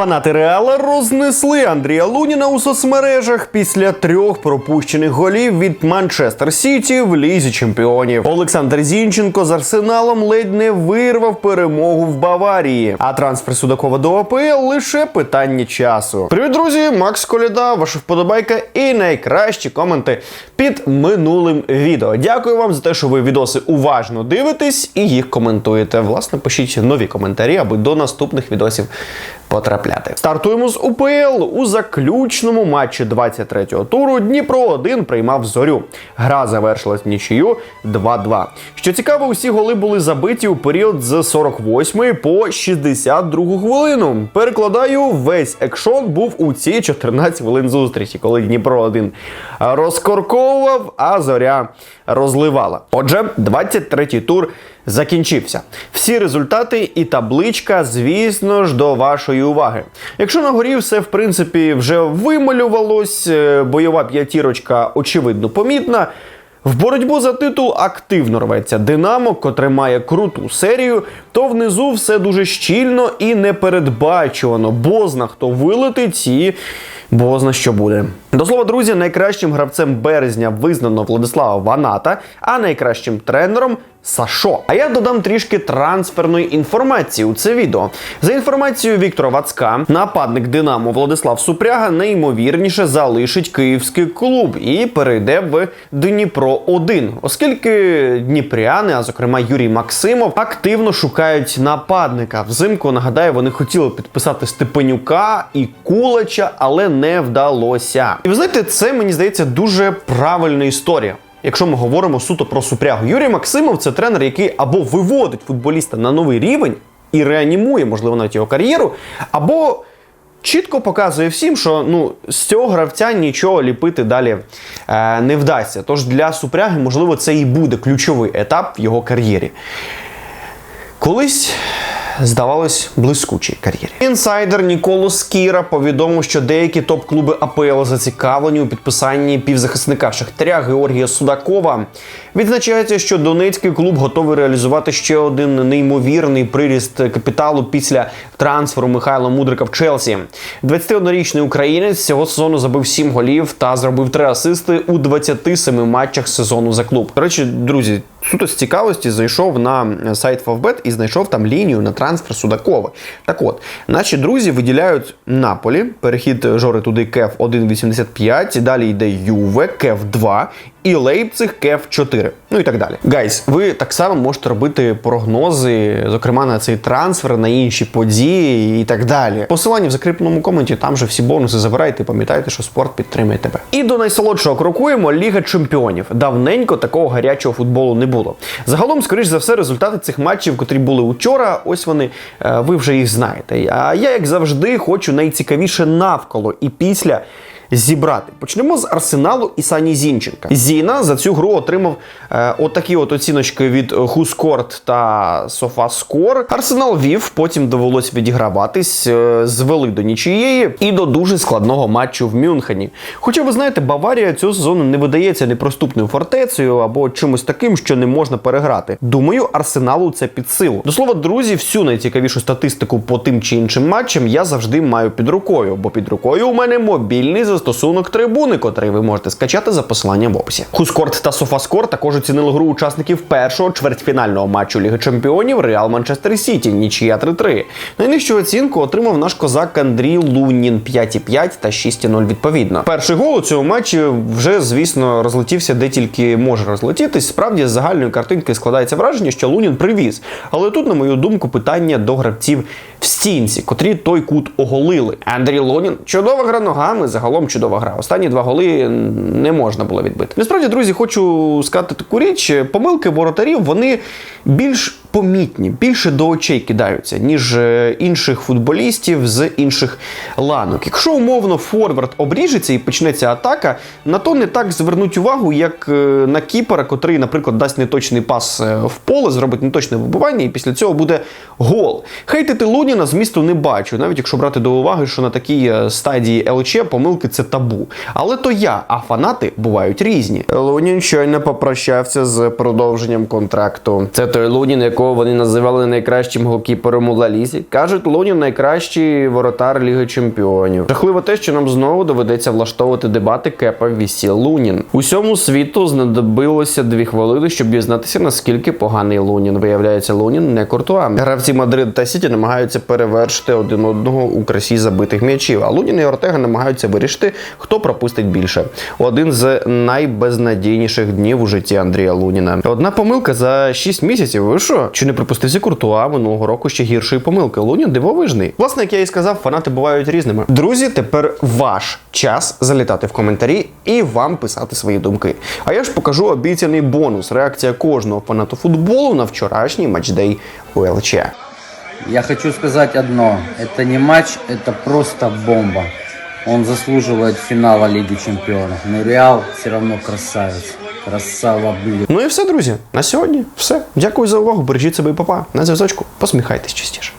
Фанати Реала рознесли Андрія Луніна у соцмережах після трьох пропущених голів від Манчестер Сіті в лізі чемпіонів. Олександр Зінченко з арсеналом ледь не вирвав перемогу в Баварії. А трансфер Судакова до АПЛ лише питання часу. Привіт, друзі! Макс Коляда, ваша вподобайка і найкращі коменти під минулим відео. Дякую вам за те, що ви відоси уважно дивитесь і їх коментуєте. Власне, пишіть нові коментарі, аби до наступних відосів потрапляти. Стартуємо з УПЛ у заключному матчі 23-го туру. Дніпро 1 приймав зорю. Гра завершилась нічию 2-2. Що цікаво, усі голи були забиті у період з 48 по 62 хвилину. Перекладаю, весь екшон був у ці 14 хвилин зустрічі, коли Дніпро 1 розкорковував, а зоря розливала. Отже, 23-й тур закінчився. Всі результати і табличка, звісно ж, до вашої уваги. Якщо на горі все в принципі вже вималювалось, е, бойова п'ятірочка очевидно помітна. В боротьбу за титул активно рветься Динамо, котре має круту серію, то внизу все дуже щільно і непередбачувано. Бозна хто вилетить і бозна що буде. До слова, друзі, найкращим гравцем березня визнано Владислава Ваната, а найкращим тренером Сашо. А я додам трішки трансферної інформації у це відео. За інформацією Віктора Вацка, нападник Динамо Владислав Супряга неймовірніше залишить київський клуб і перейде в Дніпро 1 оскільки дніпряни, а зокрема Юрій Максимов, активно шукають нападника. Взимку нагадаю, вони хотіли підписати Степанюка і Кулача, але не вдалося. І ви знаєте, це мені здається дуже правильна історія. Якщо ми говоримо суто про супрягу, Юрій Максимов це тренер, який або виводить футболіста на новий рівень і реанімує, можливо, навіть його кар'єру, або чітко показує всім, що ну, з цього гравця нічого ліпити далі е, не вдасться. Тож для супряги, можливо, це і буде ключовий етап в його кар'єрі. Колись здавалось блискучій кар'єрі. Інсайдер Ніколо Скіра повідомив, що деякі топ-клуби АПЛ зацікавлені у підписанні півзахисника Шахтаря Георгія Судакова. Відзначається, що Донецький клуб готовий реалізувати ще один неймовірний приріст капіталу після трансферу Михайла Мудрика в Челсі. 21-річний українець цього сезону забив 7 голів та зробив 3 асисти у 27 матчах сезону за клуб. До речі, друзі, суто з цікавості зайшов на сайт Favbet і знайшов там лінію на трансфер Судакова. Так от, наші друзі виділяють Наполі, перехід Жори туди Кев 1.85, далі йде Юве, Кев 2 і Лейпциг Кев 4. Ну і так далі. Гайс, ви так само можете робити прогнози, зокрема на цей трансфер, на інші події і так далі. Посилання в закріпленому коменті, там же всі бонуси забирайте, пам'ятайте, що спорт підтримує тебе. І до найсолодшого крокуємо Ліга Чемпіонів. Давненько такого гарячого футболу не було. Загалом, скоріш за все, результати цих матчів, котрі були учора, ось вони, е, ви вже їх знаєте. А я, як завжди, хочу найцікавіше навколо і після зібрати. Почнемо з арсеналу і Сані Зінченка. Зіна за цю гру отримав е, отакі от оціночки від Хускорт та Софаскор. Арсенал вів, потім довелось відіграватись, е, звели до нічиєї і до дуже складного матчу в Мюнхені. Хоча ви знаєте, Баварія цього сезону не видається непроступною фортецею або чимось таким, що не можна переграти. Думаю, арсеналу це під силу. До слова, друзі, всю найцікавішу статистику по тим чи іншим матчам я завжди маю під рукою, бо під рукою у мене мобільний застосунок трибуни, котрий ви можете скачати за посиланням в описі. Хускорт та Софаскор також оцінили гру учасників першого чвертьфінального матчу Ліги Чемпіонів Реал Манчестер Сіті, нічия 3-3. Найнижчу оцінку отримав наш козак Андрій Лунін 5,5 та 6,0 відповідно. Перший гол у цьому матчі вже, звісно, розлетівся де тільки може розлетітись. Справді з загальної картинки складається враження, що Лунін привіз. Але тут, на мою думку, питання до гравців в стінці, котрі той кут оголили. Андрій Лунін чудова гра ногами, загалом чудова гра. Останні два голи не можна було відбити. Насправді, друзі, хочу сказати таку річ: помилки воротарів вони більш помітні, більше до очей кидаються, ніж е, інших футболістів з інших ланок. Якщо умовно форвард обріжеться і почнеться атака, на то не так звернуть увагу, як е, на кіпера, котрий, наприклад, дасть неточний пас е, в поле, зробить неточне вибивання, і після цього буде гол. Хейтити Луніна змісту не бачу, навіть якщо брати до уваги, що на такій стадії ЛЧ помилки це табу. Але то я, а фанати бувають різні. Лунін щойно попрощався з продовженням контракту. Це той Лунін, якого якого вони називали найкращим голкіпером у Ла кажуть, Лунін найкращий воротар Ліги Чемпіонів. Жахливо те, що нам знову доведеться влаштовувати дебати Кепа Вісі Лунін. Усьому світу знадобилося дві хвилини, щоб дізнатися, наскільки поганий Лунін. Виявляється, Лунін не куртуа. Гравці Мадрид та Сіті намагаються перевершити один одного у красі забитих м'ячів. А Лунін і Ортега намагаються вирішити, хто пропустить більше. Один з найбезнадійніших днів у житті Андрія Луніна. Одна помилка за 6 місяців. Ви що? Чи не припустився Куртуа минулого року ще гіршої помилки? Лунін дивовижний. Власне, як я і сказав, фанати бувають різними. Друзі, тепер ваш час залітати в коментарі і вам писати свої думки. А я ж покажу обіцяний бонус. Реакція кожного фанату футболу на вчорашній матчдей у ЛЧ. Я хочу сказать одно. Это не матч, это просто бомба. Он заслуживает финала Лиги Чемпионов. Но Реал все равно красавец. Красава, блін. Ну і все, друзі. На сьогодні все. Дякую за увагу. Бережіть себе і папа. На зв'язочку. Посміхайтесь частіше.